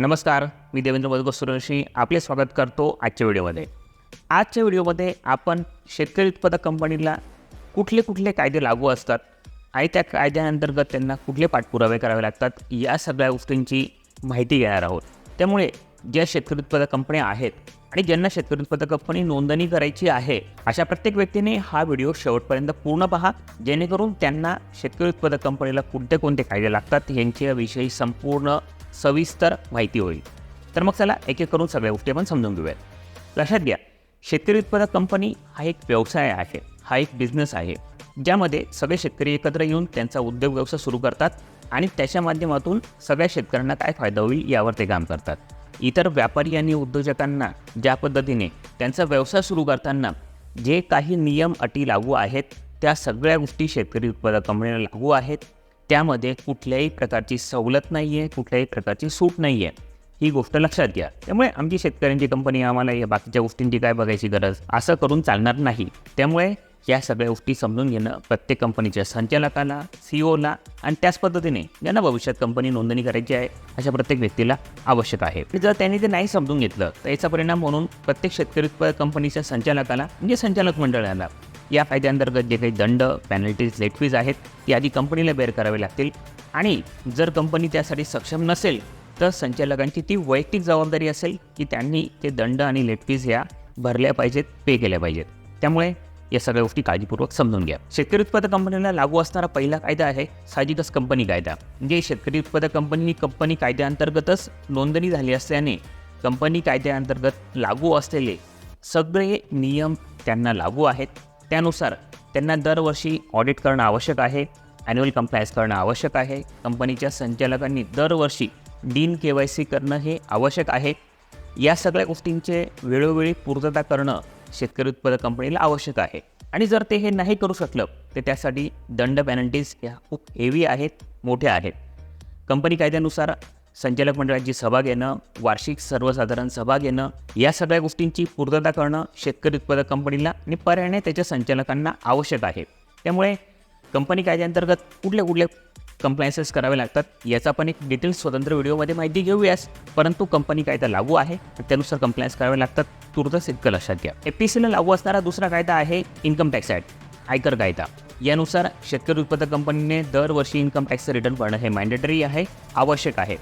नमस्कार मी देवेंद्र मधुकर सूर्यवंशी आपले स्वागत करतो आजच्या व्हिडिओमध्ये. आजच्या व्हिडिओमध्ये आपण शेतकरी उत्पादक कंपनीला कुठले कुठले कायदे लागू असतात आणि त्या कायद्याअंतर्गत त्यांना कुठले पाठपुरावे करावे लागतात या सगळ्या गोष्टींची माहिती घेणार आहोत. त्यामुळे ज्या शेतकरी उत्पादक कंपन्या आहेत आणि ज्यांना शेतकरी उत्पादक कंपनी नोंदणी करायची आहे अशा प्रत्येक व्यक्तीने हा व्हिडिओ शेवटपर्यंत पूर्ण पहा जेणेकरून त्यांना शेतकरी उत्पादक कंपनीला कोणते कोणते कायदे लागतात यांच्याविषयी संपूर्ण सविस्तर माहिती होईल. तर मग चला एक एक करून सगळ्या गोष्टी आपण समजून घेऊयात. लक्षात घ्या शेतकरी उत्पादक कंपनी हा एक व्यवसाय आहे हा एक बिझनेस आहे ज्यामध्ये सगळे शेतकरी एकत्र येऊन त्यांचा उद्योग व्यवसाय सुरू करतात आणि त्याच्या माध्यमातून सगळ्या शेतकऱ्यांना काय फायदा होईल यावर ते काम करतात. इतर व्यापारी आणि उद्योजकांना ज्या पद्धतीने त्यांचा व्यवसाय सुरू करताना जे काही नियम अटी लागू आहेत त्या सगळ्या गोष्टी शेतकरी उत्पादक कंपनीला लागू आहेत. त्यामध्ये कुठल्याही प्रकारची सवलत नाही आहे कुठल्याही प्रकारची सूट नाही आहे ही गोष्ट लक्षात घ्या. त्यामुळे आमची शेतकऱ्यांची कंपनी आम्हाला या बाकीच्या गोष्टींची काय बघायची गरज? असं करून चालणार नाही. त्यामुळे या सगळ्या गोष्टी समजून घेणं प्रत्येक कंपनीच्या संचालकाला सी ओला आणि त्याच पद्धतीने ज्यांना भविष्यात कंपनी नोंदणी करायची आहे अशा प्रत्येक व्यक्तीला आवश्यक आहे. जर त्यांनी ते नाही समजून घेतलं तर याचा परिणाम म्हणून प्रत्येक शेतकरी उत्पादक कंपनीच्या संचालकाला म्हणजे संचालक मंडळाला या कायद्याअंतर्गत जे काही दंड पॅनल्टीज लेट फीज आहेत ती आधी कंपनीला बेअर करावे लागतील. आणि जर कंपनी त्यासाठी सक्षम नसेल तर संचालकांची ती वैयक्तिक जबाबदारी असेल की त्यांनी ते दंड आणि लेट फीज ह्या भरल्या पाहिजेत पे केल्या पाहिजेत. त्यामुळे या सगळ्या गोष्टी काळजीपूर्वक समजून घ्या. शेतकरी उत्पादक कंपनीला लागू असणारा पहिला कायदा आहे साहजिकच कंपनी कायदा. म्हणजे शेतकरी उत्पादक कंपनी ही कंपनी कायद्याअंतर्गतच नोंदणी झाली असल्याने कंपनी कायद्याअंतर्गत लागू असलेले सगळे नियम त्यांना लागू आहेत. त्यानुसार त्यांना दरवर्षी ऑडिट करणं आवश्यक आहे ॲन्युअल कम्प्लायन्स करणं आवश्यक आहे. कंपनीच्या संचालकांनी दरवर्षी डीन के वाय सी करणं हे आवश्यक आहे. या सगळ्या गोष्टींचे वेळोवेळी पूर्तता करणं शेतकरी उत्पादक कंपनीला आवश्यक आहे. आणि जर ते हे नाही करू शकलं तर त्यासाठी दंड पॅनल्टीज ह्या खूप हेवी आहेत मोठ्या आहेत. कंपनी कायद्यानुसार संचालक मंडळाची सभा घेणं वार्षिक सर्वसाधारण सभा घेणं या सगळ्या गोष्टींची पूर्तता करणं शेतकरी उत्पादक कंपनीला आणि पर्यायाने त्याच्या संचालकांना आवश्यक आहे. त्यामुळे कंपनी कायद्याअंतर्गत कुठले कुठले कंप्लायन्सेस करावे लागतात याचा पण एक डिटेल स्वतंत्र व्हिडिओमध्ये माहिती घेऊयास. परंतु कंपनी कायदा लागू आहे त्यानुसार कंप्लायन्स करावे लागतात तुर्तच इतकं लक्षात घ्या. ए पी सीला लागू असणारा दुसरा कायदा आहे इन्कम टॅक्स ॲक्ट आयकर कायदा. यानुसार शेतकरी उत्पादक कंपनीने दरवर्षी इन्कम टॅक्सचं रिटर्न भरणं हे मॅन्डेटरी आहे आवश्यक आहे.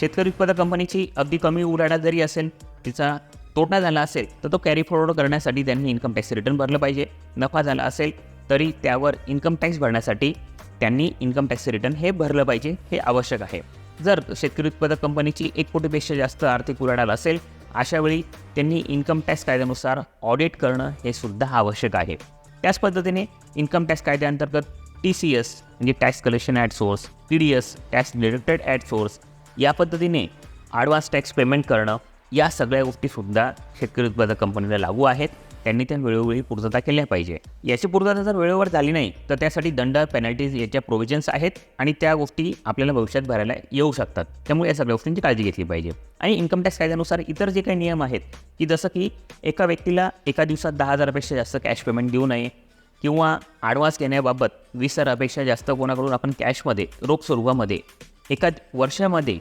शेतकरी उत्पादक कंपनीची अगदी कमी उलाढा जरी असेल तिचा तोटा झाला असेल तर तो कॅरी फॉरवर्ड करण्यासाठी त्यांनी इन्कम टॅक्स रिटर्न भरलं पाहिजे. नफा झाला असेल तरी त्यावर इन्कम टॅक्स भरण्यासाठी त्यांनी इन्कम टॅक्स रिटर्न हे भरलं पाहिजे हे आवश्यक आहे. जर शेतकरी उत्पादक कंपनीची एक कोटीपेक्षा जास्त आर्थिक उलाढाल असेल अशावेळी त्यांनी इन्कम टॅक्स कायद्यानुसार ऑडिट करणं हे सुद्धा आवश्यक आहे. त्याच पद्धतीने इन्कम टॅक्स कायद्याअंतर्गत टी सी एस म्हणजे tax collection at source T D S tax deducted at source या पद्धतीने ॲडव्हान्स टॅक्स पेमेंट करणं या सगळ्या गोष्टीसुद्धा शेतकरी उत्पादक कंपनीला लागू आहेत. त्यांनी त्या वेळोवेळी पूर्तता केल्या पाहिजे. याची पूर्तता जर वेळेवर झाली नाही तर त्यासाठी दंड पेनल्टीज याच्या प्रोव्हिजन्स आहेत आणि त्या गोष्टी आपल्याला भविष्यात भरायला येऊ शकतात. त्यामुळे या सगळ्या गोष्टींची काळजी घेतली पाहिजे. आणि इन्कम टॅक्स कायद्यानुसार इतर जे काही नियम आहेत की जसं की एका व्यक्तीला एका दिवसात दहा हजारापेक्षा जास्त कॅश पेमेंट देऊ नये किंवा ॲडव्हान्स घेण्याबाबत वीस हजारापेक्षा जास्त कोणाकडून आपण कॅशमध्ये रोख स्वरूपामध्ये एका वर्षामध्ये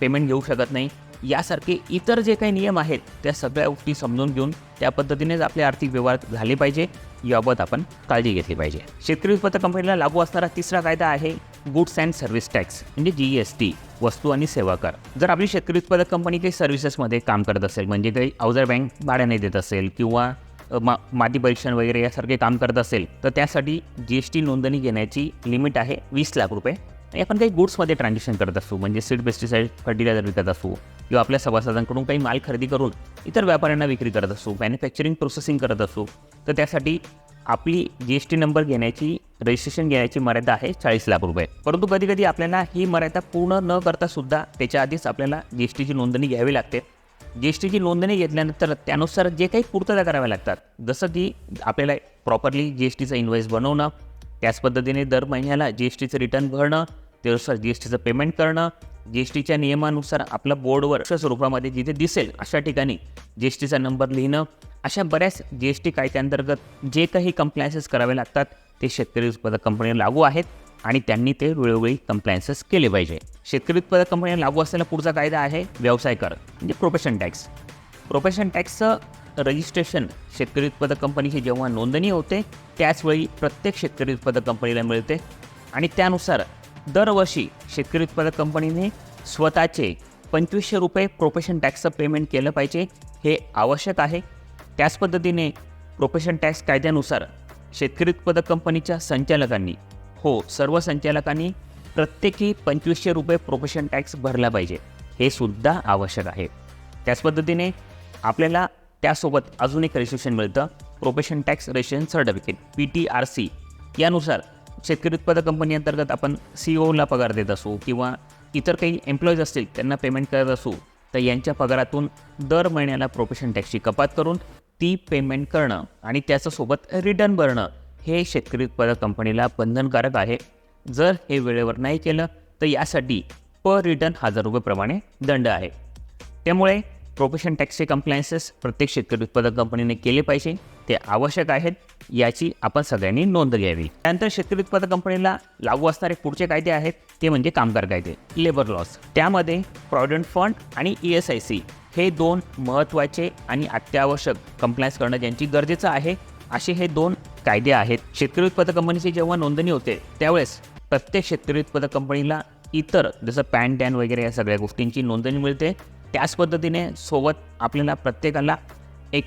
पेमेंट घेऊ शकत नाही. यासारखे इतर जे काही नियम आहेत त्या सगळ्या गोष्टी समजून घेऊन त्या पद्धतीनेच आपले आर्थिक व्यवहार झाले पाहिजे. याबाबत आपण काळजी घेतली पाहिजे. शेतकरी उत्पन्न कंपनीला लागू असणारा तिसरा कायदा आहे गुड्स अँड सर्व्हिस टॅक्स म्हणजे जी एस टी वस्तू आणि सेवा कर. जर आपली शेतकरी उत्पादक कंपनी काही सर्व्हिसेसमध्ये काम करत असेल म्हणजे काही अवजार बँक भाड्याने देत असेल किंवा मा माती परीक्षण वगैरे यासारखे काम करत असेल तर त्यासाठी जी एस टी नोंदणी घेण्याची लिमिट आहे वीस लाख रुपये. आपण काही गुड्समध्ये ट्रान्झॅक्शन करत असू म्हणजे सीड पेस्टिसाईड फर्टिलायझर विकत असू किंवा आपल्या सभासदांकडून काही माल खरेदी करून इतर व्यापाऱ्यांना विक्री करत असू मॅन्युफॅक्चरिंग प्रोसेसिंग करत असू तर त्यासाठी आपली जी एस टी नंबर घेण्याची रजिस्ट्रेशन घेण्याची मर्यादा आहे चाळीस लाख रुपये. परंतु कधी कधी आपल्याला ही मर्यादा पूर्ण न करता सुद्धा त्याच्या आधीच आपल्याला जी एस टीची नोंदणी घ्यावी लागते. जी एस टीची नोंदणी घेतल्यानंतर त्यानुसार जे काही पूर्तता कराव्या लागतात जसं की आपल्याला प्रॉपरली जी एस टीचं इन्व्हॉइस बनवणं त्याच पद्धतीने दर महिन्याला जी एस टीचं रिटर्न भरणं त्यानुसार जी एस टीचं पेमेंट करणं जी एस टीच्या नियमानुसार आपलं बोर्डवर अशा स्वरूपामध्ये जिथे दिसेल अशा ठिकाणी जी एस टीचा नंबर लिहिणं. अशा बऱ्याच जी एस टी कायद्याअंतर्गत जे काही कंप्लायन्सेस करावे लागतात ते शेतकरी उत्पादक कंपनीला लागू आहेत आणि त्यांनी ते वेळोवेळी कंप्लायन्सेस केले पाहिजे. शेतकरी उत्पादक कंपन्यांना लागू असलेला पुढचा कायदा आहे व्यवसाय कर म्हणजे प्रोफेशन टॅक्स प्रोफेशन टॅक्सचं रजिस्ट्रेशन शेतकरी उत्पादक कंपनीची जेव्हा नोंदणी होते त्याचवेळी प्रत्येक शेतकरी उत्पादक कंपनीला मिळते आणि त्यानुसार दरवर्षी शेतकरी उत्पादक कंपनीने स्वतःचे पंचवीसशे रुपये प्रोफेशन टॅक्सचं पेमेंट केलं पाहिजे हे आवश्यक आहे. त्याच पद्धतीने प्रोफेशन टॅक्स कायद्यानुसार शेतकरी उत्पादक कंपनीच्या संचालकांनी हो सर्व संचालकांनी प्रत्येकी पंचवीसशे रुपये प्रोफेशन टॅक्स भरला पाहिजे हे सुद्धा आवश्यक आहे. त्याच पद्धतीने आपल्याला त्यासोबत अजून एक रजिस्ट्रेशन मिळतं profession tax registration certificate P T R C यानुसार शेतकरी उत्पादक कंपनी अंतर्गत आपण सी ओला पगार देत असू किंवा इतर काही एम्प्लॉईज असतील त्यांना पेमेंट करत असू तर यांच्या पगारातून दर महिन्याला प्रोफेशन टॅक्सची कपात करून ती पेमेंट करणं आणि त्याच्यासोबत रिटर्न भरणं हे शेतकरी उत्पादक कंपनीला बंधनकारक आहे. जर हे वेळेवर नाही केलं तर यासाठी पर रिटर्न हजार रुपयेप्रमाणे दंड आहे. त्यामुळे प्रोफेशन टॅक्सचे कम्प्लायन्सेस प्रत्येक शेतकरी उत्पादक कंपनीने केले पाहिजे. ते आवश्यक आहेत याची आपण सगळ्यांनी नोंद घ्यावी. त्यानंतर शेतकरी उत्पादक कंपनीला लागू असणारे पुढचे कायदे आहेत ते म्हणजे कामगार कायदे लेबर लॉस त्यामध्ये प्रॉव्हिडंट फंड आणि ई एस आय सी हे दोन महत्त्वाचे आणि अत्यावश्यक कंप्लायन्स करणं ज्यांची गरजेचं आहे असे हे दोन कायदे आहेत. शेतकरी उत्पादक कंपनीची जेव्हा नोंदणी होते त्यावेळेस प्रत्येक शेतकरी उत्पादक कंपनीला इतर जसं पॅन टॅन वगैरे या सगळ्या गोष्टींची नोंदणी मिळते. त्याच पद्धतीने सोबत आपल्याला प्रत्येकाला एक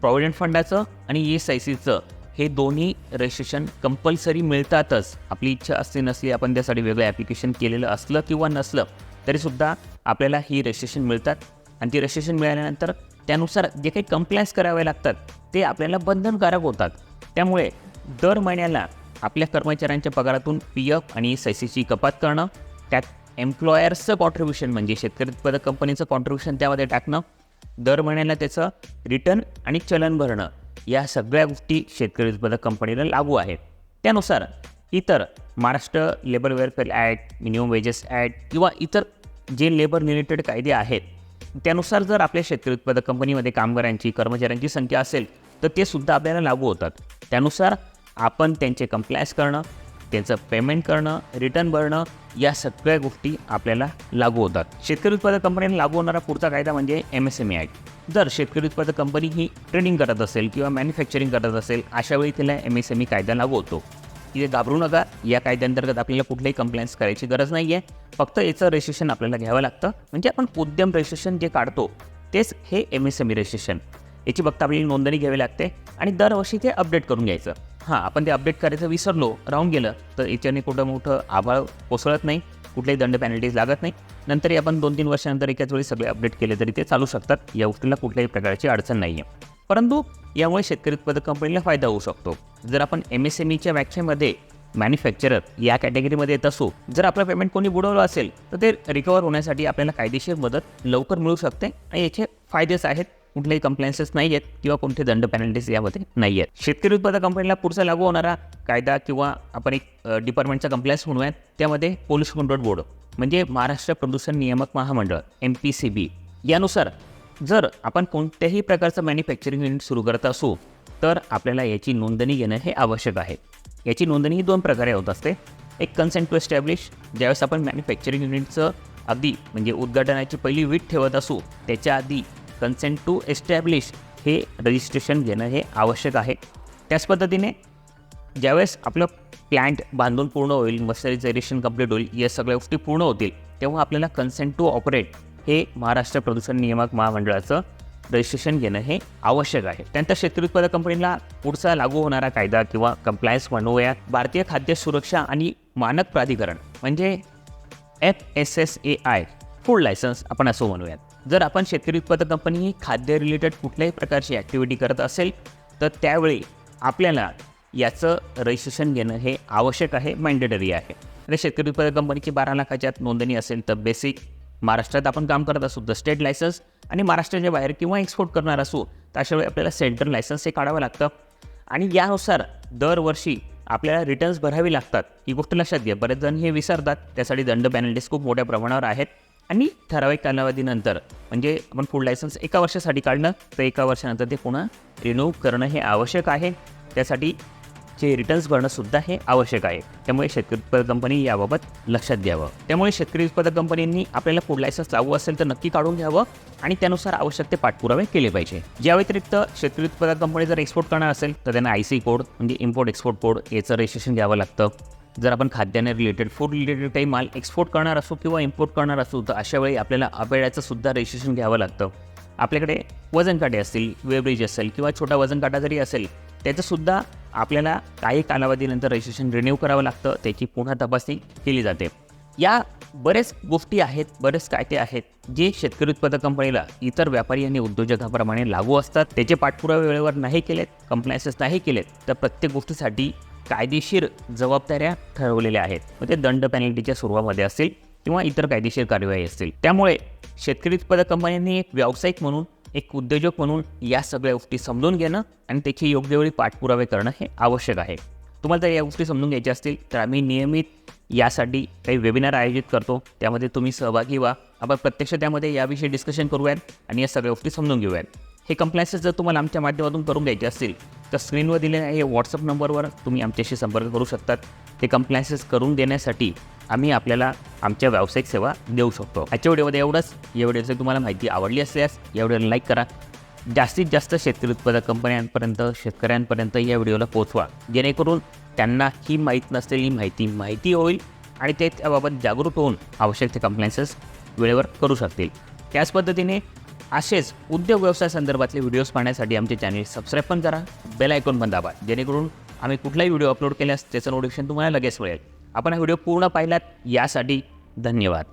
प्रॉव्हिडंट फंडाचं आणि ई एस आय सीचं हे दोन्ही रजिस्ट्रेशन कंपल्सरी मिळतातच. आपली इच्छा असली नसली आपण त्यासाठी वेगळं ॲप्लिकेशन केलेलं असलं किंवा नसलं तरीसुद्धा आपल्याला ही रजिस्ट्रेशन मिळतात. आणि ती रजिस्ट्रेशन मिळाल्यानंतर त्यानुसार जे काही कंप्लायन्स करावे लागतात ते आपल्याला बंधनकारक होतात. त्यामुळे दर महिन्याला आपल्या कर्मचाऱ्यांच्या पगारातून पी एफ आणि एस आय सीची कपात करणं त्यात एम्प्लॉयर्सचं कॉन्ट्रीब्युशन म्हणजे शेतकरी उत्पादक कंपनीचं कॉन्ट्रीब्युशन त्यामध्ये टाकणं दर महिन्याला त्याचं रिटर्न आणि चलन भरणं या सगळ्या गोष्टी शेतकरी उत्पादक कंपनीला लागू आहेत. त्यानुसार इतर Maharashtra labour welfare act minimum wages act किंवा इतर जे लेबर रिलेटेड कायदे आहेत त्यानुसार जर आपल्या शेतकरी उत्पादक कंपनीमध्ये कामगारांची कर्मचाऱ्यांची संख्या असेल तर ते सुद्धा आपल्याला लागू होतात. त्यानुसार आपण त्यांचे कम्प्लायन्स करणं त्याचं पेमेंट करणं रिटर्न भरणं या सगळ्या गोष्टी आपल्याला लागू होतात. शेतकरी उत्पादक कंपन्यांना लागू होणारा पुढचा कायदा म्हणजे M S M E act जर शेतकरी उत्पादक कंपनी ही ट्रेडिंग करत असेल किंवा मॅन्युफॅक्चरिंग करत असेल अशा वेळी तिला एम एस एम ई कायदा लागू होतो. इथे घाबरू नका. या कायद्यांतर्गत आपल्याला कुठलेही कंप्लेन्स करायची गरज नाही आहे फक्त याचं रजिस्ट्रेशन आपल्याला घ्यावं लागतं. म्हणजे आपण उद्यम रजिस्ट्रेशन जे काढतो तेच हे M S M E registration याची फक्त आपल्याला नोंदणी घ्यावी लागते आणि दरवर्षी ते अपडेट करून घ्यायचं. हां आपण ते अपडेट करायचं विसरलो राहून गेलं. तर याच्याने कुठं मोठं आभाळ कोसळत नाही कुठलेही दंड पॅनल्टीज लागत नाही. नंतरही आपण दोन तीन वर्षानंतर एकाच वेळी सगळे अपडेट केले तरी ते चालू शकतात. या गोष्टीला कुठल्याही प्रकारची अडचण नाही आहे परंतु यामुळे शेतकरी उत्पादक कंपनीला फायदा होऊ शकतो. जर आपण एम एस एम ईच्या व्याख्येमध्ये मॅन्युफॅक्चरर या कॅटेगरीमध्ये येत असू जर आपलं पेमेंट कोणी बुडवलं असेल तर ते रिकवर होण्यासाठी आपल्याला कायदेशीर मदत लवकर मिळू शकते आणि याचे फायदेच आहेत. कुठलेही कम्प्लायन्सेस नाही आहेत किंवा कोणते दंड पॅनल्टीज यामध्ये नाही आहेत. शेतकरी उत्पादक कंपनीला पुढचा लागू होणारा कायदा किंवा आपण एक डिपार्टमेंटचा कम्प्लायन्स म्हणूयात त्यामध्ये पोल्युशन कंट्रोल बोर्ड म्हणजे महाराष्ट्र प्रदूषण नियामक महामंडळ एम पी सी बी यानुसार जर आपण कोणत्याही प्रकारचं मॅन्युफॅक्चरिंग युनिट सुरू करत असू तर आपल्याला याची नोंदणी घेणं हे आवश्यक आहे. याची नोंदणी ही दोन प्रकारे होत असते. एक कन्सेंट टू एस्टॅब्लिश ज्यावेळेस आपण मॅन्युफॅक्चरिंग युनिटचं अगदी म्हणजे उद्घाटनाची पहिली वीट ठेवत असू त्याच्या आधी कन्सेंट टू एस्टॅब्लिश हे रजिस्ट्रेशन घेणं हे आवश्यक आहे. त्याच पद्धतीने ज्यावेळेस आपलं प्लॅन्ट बांधून पूर्ण होईल मर्सरायझेशन कंप्लीट होईल या सगळ्या गोष्टी पूर्ण होतील तेव्हा आपल्याला कन्सेंट टू ऑपरेट हे महाराष्ट्र प्रदूषण नियामक महामंडळाचं रजिस्ट्रेशन घेणं हे आवश्यक आहे. त्यानंतर शेतकरी उत्पादक कंपनीला पुढचा लागू होणारा कायदा किंवा कम्प्लायन्स म्हणूया. भारतीय खाद्य सुरक्षा आणि मानक प्राधिकरण म्हणजे F S S A I food licence आपण असं म्हणूयात. जर आपण शेतकरी उत्पादक कंपनी ही खाद्य रिलेटेड कुठल्याही प्रकारची ॲक्टिव्हिटी करत असेल तर त्यावेळी आपल्याला याचं रजिस्ट्रेशन घेणं हे आवश्यक आहे मॅन्डेटरी आहे. आणि शेतकरी उत्पादक कंपनीची बारा लाखाच्या नोंदणी असेल तर बेसिक महाराष्ट्रात आपण काम करत असू तर स्टेट लायसन्स आणि महाराष्ट्राच्या बाहेर किंवा एक्सपोर्ट करणार असू तर आपल्याला सेंट्रल लायसन्स हे काढावं लागतं. आणि यानुसार दरवर्षी आपल्याला रिटर्न्स भरावी लागतात. ही गोष्ट लक्षात घ्या. बरेच जण हे विसरतात. त्यासाठी दंड पॅनल्टीज खूप मोठ्या प्रमाणावर आहेत. आणि ठराविक कालावधीनंतर म्हणजे आपण फूड लायसन्स एका वर्षासाठी काढणं तर एका वर्षानंतर ते पुन्हा रिन्यू करणं हे आवश्यक आहे. त्यासाठी चे रिटर्न्स भरणंसुद्धा हे आवश्यक आहे. त्यामुळे शेतकरी उत्पादक कंपनी याबाबत लक्षात द्यावं त्यामुळे शेतकरी उत्पादक कंपनींनी आपल्याला फूड लायसन्स लागू असेल तर नक्की काढून घ्यावं आणि त्यानुसार आवश्यक ते पाठपुरावे केले पाहिजे. या व्यतिरिक्त शेतकरी उत्पादक कंपनी जर एक्सपोर्ट करणार असेल तर त्यांना आय सी कोड म्हणजे इम्पोर्ट एक्सपोर्ट कोड याचं रजिस्ट्रेशन घ्यावं लागतं. जर आपण खाद्याने रिलेटेड फूड रिलेटेड काही माल एक्सपोर्ट करणार असू किंवा इम्पोर्ट करणार असू तर अशा वेळी आपल्याला अपेड्याचं सुद्धा रजिस्ट्रेशन घ्यावं लागतं. आपल्याकडे वजन काटे असतील वेब्रिज असेल किंवा छोटा वजन काटा जरी असेल त्याचंसुद्धा आपल्याला काही कालावधीनंतर रजिस्ट्रेशन रिन्यू करावं लागतं. त्याची पुन्हा तपासणी केली जाते. या बरेच गोष्टी आहेत बरेच कायदे आहेत जे शेतकरी उत्पादक कंपनीला इतर व्यापारी आणि उद्योजकाप्रमाणे लागू असतात. त्याचे पाठपुरावे वेळेवर नाही केलेत कंप्लायन्सेस नाही केलेत तर प्रत्येक गोष्टीसाठी कायदेशीर जबाबदाऱ्या ठरवलेल्या आहेत. मग ते दंड पॅनल्टीच्या स्वरूपामध्ये असतील किंवा इतर कायदेशीर कार्यवाही असतील. त्यामुळे शेतकरी उत्पादक कंपन्यांनी एक व्यावसायिक म्हणून एक उद्योजक म्हणून या सगळ्या गोष्टी समजून घेणं आणि त्याची योग्य वेळी पाठपुरावे करणं हे आवश्यक आहे. तुम्हाला जर या गोष्टी समजून घ्यायच्या असतील तर आम्ही नियमित यासाठी काही वेबिनार आयोजित करतो. त्यामध्ये तुम्ही सहभागी व्हा. आपण प्रत्यक्ष त्यामध्ये याविषयी डिस्कशन करूयात आणि या सगळ्या गोष्टी समजून घेऊयात. हे कम्प्लायन्सेस जर तुम्हाला आमच्या माध्यमातून करून घ्यायचे असतील तर स्क्रीनवर दिलेल्या हे व्हॉट्सअप नंबरवर तुम्ही आमच्याशी संपर्क करू शकतात. ते कम्प्लायन्सेस करून देण्यासाठी आम्ही आपल्याला आमच्या व्यावसायिक सेवा देऊ शकतो. आजच्या व्हिडिओमध्ये एवढंच. या व्हिडिओची तुम्हाला माहिती आवडली असल्यास या व्हिडिओला लाईक करा. जास्तीत जास्त शेतकरी उत्पादक कंपन्यांपर्यंत शेतकऱ्यांपर्यंत या व्हिडिओला पोहोचवा. जेणेकरून त्यांना ही माहीत नसलेली माहिती माहिती होईल आणि ते त्याबाबत जागरूक होऊन आवश्यक ते कम्प्लायन्सेस वेळेवर करू शकतील. त्याच पद्धतीने असेच उद्योग व्यवसाय संदर्भातले व्हिडिओज पाहण्यासाठी आमचे चॅनल सबस्क्राईब पण करा बेल आयकॉन पण दाबा जेणेकरून आम्ही कुठलाही व्हिडिओ अपलोड केल्यास त्याचं नोटिफिकेशन तुम्हाला लगेच मिळेल. आपण हा व्हिडिओ पूर्ण पाहिलात यासाठी धन्यवाद.